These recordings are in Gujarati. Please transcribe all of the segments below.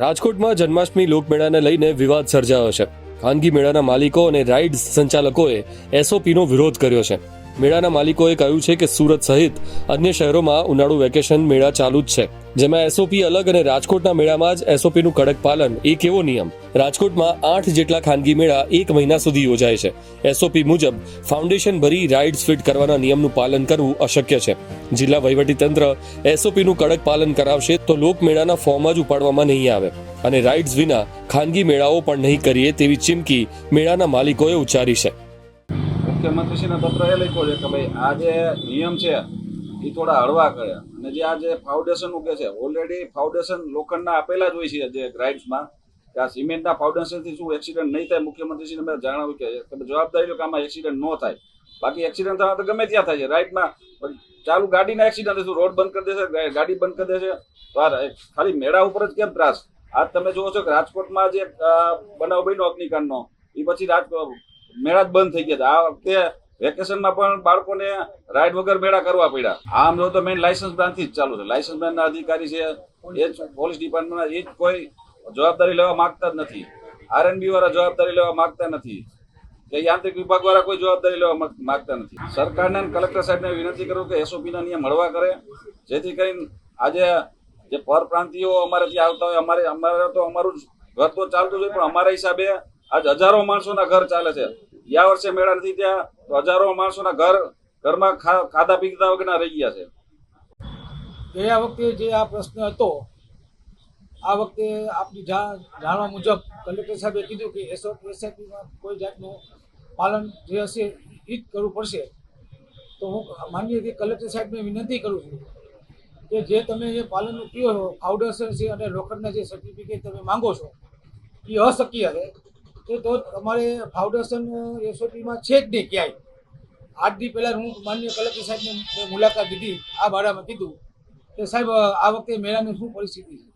રાજકોટમાં જન્માષ્ટમી લોકમેળાને લઈને વિવાદ સર્જાયો છે. ખાનગી મેળાના માલિકો અને રાઇડ્સ સંચાલકોએ એસઓપીનો વિરોધ કર્યો છે. મેળાના માલિકોએ કહ્યું છે કે સુરત સહિત અન્ય શહેરોમાં ઉનાળુ વેકેશન મેળા ચાલુ જ છે. જેમાં એસઓપી અલગ અને રાજકોટના મેળામાં જ એસઓપીનું કડક પાલન એ કેવો નિયમ. રાજકોટમાં આઠ જેટલા ખાનગી મેળા એક મહિના સુધી યોજાય છે. એસઓપી મુજબ ફાઉન્ડેશન ભરી રાઇડ્સ ફિટ કરવાના નિયમનું પાલન કરવું અશક્ય છે. જિલ્લા વહીવટીતંત્ર એસઓપીનું કડક પાલન કરાવશે તો લોકમેળાના ફોર્મ જ ઉપાડવામાં નહીં આવે. અને રાઇડ્સ વિના ખાનગી મેળાઓ પણ નહીં કરીએ તેવી ચીમકી મેળાના માલિકોએ ઉચ્ચારી છે. મુખ્યમંત્રીશ્રીને પત્ર એ લખ્યો છે કે ભાઈ આ જે નિયમ છે એ થોડા હળવા કરે. અને જે આ જે ફાઉન્ડેશનનું કે છે ઓલરેડી ફાઉન્ડેશન લોખંડના આપેલા જ હોય છે જે ગ્રાઇડ્સમાં કે આ સિમેન્ટના ફાઉન્ડેશનથી શું એક્સિડન્ટ નહીં થાય, મુખ્યમંત્રીશ્રીને મેં જણાવ્યું કે તમે જવાબદારી કે આમાં એક્સિડન્ટ ન થાય. બાકી એક્સિડન્ટ થવા તો ગમે ત્યાં થાય છે રાઇટમાં ચાલુ ગાડીના એક્સિડન્ટ થશે રોડ બંધ કરી દેશે ગાડી બંધ કરી દેશે? ખાલી મેળા ઉપર જ કેમ ત્રાસ? આજ તમે જુઓ છો કે રાજકોટમાં જે બનાવ બન્યો અગ્નિકાંડનો એ પછી રાજ મેળા જ બંધ થઈ ગયા હતા. આ વખતે વેકેશનમાં પણ બાળકોને રાઈડ વગર મેળા કરવા પડ્યા. આમ જો તો મેઇન લાયસન્સ બ્રાન્ચથી જ ચાલુ છે. લાયસન્સ બ્રાન્ચના અધિકારી છે, એ પોલીસ ડિપાર્ટમેન્ટના એ જ કોઈ જવાબદારી લેવા માંગતા જ નથી. આરએનબી વાળા જવાબદારી લેવા માંગતા નથી. કે યાંત્રિક વિભાગ વાળા કોઈ જવાબદારી લેવા માંગ- માંગતા નથી. સરકારને કલેક્ટર સાહેબને વિનંતી કરું કે એસઓપીના નિયમ હળવા કરે. જેથી કરીને આજે જે પરપ્રાંતિયો અમારે ત્યાં આવતા હોય, અમારે અમારે તો અમારું ઘર તો ચાલતું જ હોય, પણ અમારા હિસાબે આજ હજારો માણસોના ઘર ચાલે છે. ગયા વર્ષે મેળા નથી ત્યાં તો હજારો માણસોના ઘર ઘરમાં ખાધા પીધા વગરના રહી ગયા છે. ગયા વખતે જે આ પ્રશ્ન હતો, આ વખતે આપની જાણવા મુજબ કલેક્ટર સાહેબે કીધું કે એસઓપીમાં કોઈ જાતનું પાલન જે હશે એ જ કરવું પડશે. તો હું માનીએ કે કલેક્ટર સાહેબને વિનંતી કરું છું કે જે તમે જે પાલનનું કયો છો ફાઉન્ડેશન છે અને લોકરના જે સર્ટિફિકેટ તમે માંગો છો એ અશક્ય છે. એ તો અમારે ફાઉન્ડેશન એસઓપીમાં છે જ નહીં ક્યાંય. આઠ દી પહેલાં હું માન્ય કલેક્ટર સાહેબને મુલાકાત લીધી, આ બારામાં કીધું કે સાહેબ, આ વખતે મેળાની શું પરિસ્થિતિ છે?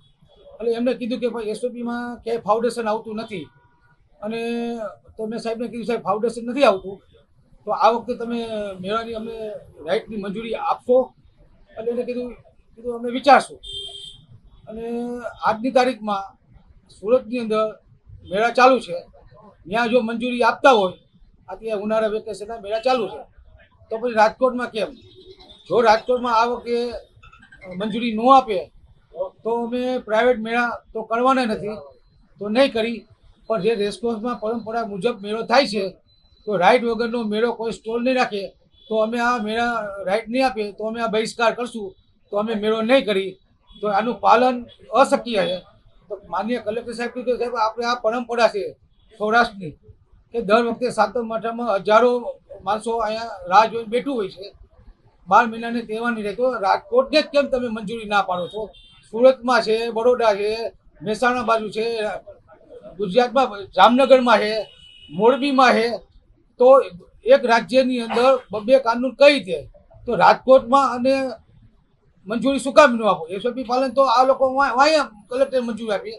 એટલે એમને કીધું કે ભાઈ એસઓપીમાં ક્યાંય ફાઉન્ડેશન આવતું નથી. અને તો મેં સાહેબને કીધું, સાહેબ ફાઉન્ડેશન નથી આવતું. તો આ વખતે તમે મેળાની અમને રાઇટની મંજૂરી આપશો? એટલે એને કીધું કીધું, અમે વિચારશું. અને આજની તારીખમાં સુરતની અંદર મેળા ચાલુ છે. ત્યાં જો મંજૂરી આપતા હોય અત્યારે ઉનાળા વેકેશનના મેળા ચાલુ છે. તો પછી રાજકોટમાં કેમ? જો રાજકોટમાં આ વખતે મંજૂરી ન આપે, તો અમે પ્રાઇવેટ મેળા તો કરવાના નથી, તો નહીં કરી. પણ જે રેસકોર્સમાં પરંપરા મુજબ મેળો થાય છે, તો રાઇટ વગરનો મેળો કોઈ સ્ટોલ નહીં રાખે, તો અમે આ મેળા રાઇટ નહીં આપીએ તો અમે આ બહિષ્કાર કરશું, તો અમે મેળો નહીં કરી. તો આનું પાલન અશક્ય છે. તો માન્ય કલેક્ટર સાહેબ કીધું સાહેબ, આપણે આ પરંપરા છે સૌરાષ્ટ્રની, કે દર વખતે સાતમ આઠમમાં હજારો માણસો અહીંયા રાહ જોઈને બેઠું હોય છે. બાર મહિનાને તહેવારની રહેતો રાજકોટને જ કેમ તમે મંજૂરી ના પાડો છો? સુરતમાં છે, બરોડા છે, મહેસાણા બાજુ છે, ગુજરાતમાં જામનગરમાં છે, મોરબીમાં છે. તો એક રાજ્યની અંદર બબ્બે કાનૂન કઈ રીતે? તો રાજકોટમાં અને મંજૂરી શું કામ ન આપો? એસઓપી પાલન તો આ લોકો વાંયા કલેક્ટર મંજૂરી આપી.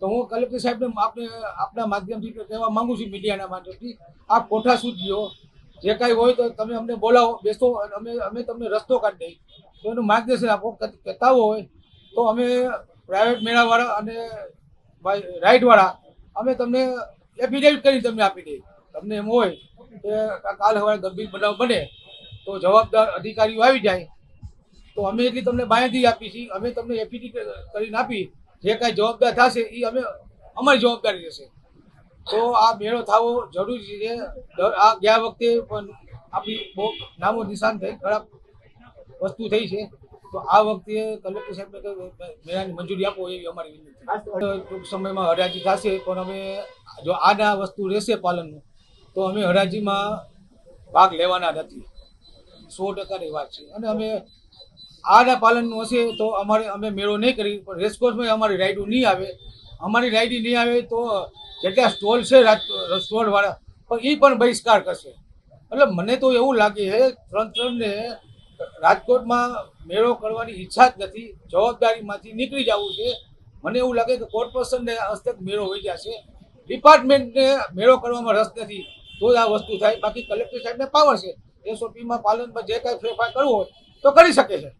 તો હું કલેક્ટર સાહેબને આપણે આપણા માધ્યમથી કહેવા માગું છું મીડિયાના માધ્યમથી, આ કોઠા સૂચીઓ જે કાંઈ હોય તો તમે અમને બોલાવો, બેસો અમે અમે તમને રસ્તો કાઢી દઈએ. તો એનું માર્ગદર્શન આપો કહેતા હોય તો અમે પ્રાઇવેટ મેળાવાળા અને રાઇડવાળા અમે તમને એફિડેવિટ કરી તમને આપી દઈએ. તમને એમ હોય કે કાલ સવારે ગંભીર બનાવ બને તો જવાબદાર અધિકારીઓ આવી જાય. તો અમે એટલી તમને બાંયધી આપી છીએ અમે તમને એફિડેવિટ કરીને આપી જે કાંઈ જવાબદાર થશે એ અમે, અમારી જવાબદારી રહેશે. તો આ મેળો થવો જરૂરી છે. આ ગયા વખતે પણ આપણી બહુ નામો નિશાન થઈ, ખરાબ વસ્તુ થઈ છે. તો આ વખતે કલેક્ટર સાહેબને મેળાની મંજૂરી આપો એવી અમારી વિનંતી. ટૂંક સમયમાં હરાજી થશે, પણ અમે, જો આના વસ્તુ રહેશે પાલનનું, તો અમે હરાજીમાં ભાગ લેવાના નથી. સો ટકાની વાત છે. અને અમે આના પાલનનું હશે તો અમારે અમે મેળો નહીં કરી, પણ રેસકોર્સમાં અમારી રાઈડો નહીં આવે. અમારી રાઈડી નહીં આવે તો જેટલા સ્ટોલ છે સ્ટોલવાળા પણ એ પણ બહિષ્કાર કરશે. એટલે મને તો એવું લાગે છે તંત્રને રાજકોટમાં મેળો કરવાની ઈચ્છા જ નથી, જવાબદારીમાંથી નીકળી જવું છે. મને એવું લાગે કે કોર્પોરેશનને હસ્તક મેળો હોઈ જશે ડિપાર્ટમેન્ટને મેળો કરવામાં રસ નથી, તો જ આ વસ્તુ થાય. બાકી કલેક્ટર સાહેબને પાવર છે. એસઓપીમાં પાલનમાં જે કાંઈ ફેરફાર કરવો હોય તો કરી શકે છે.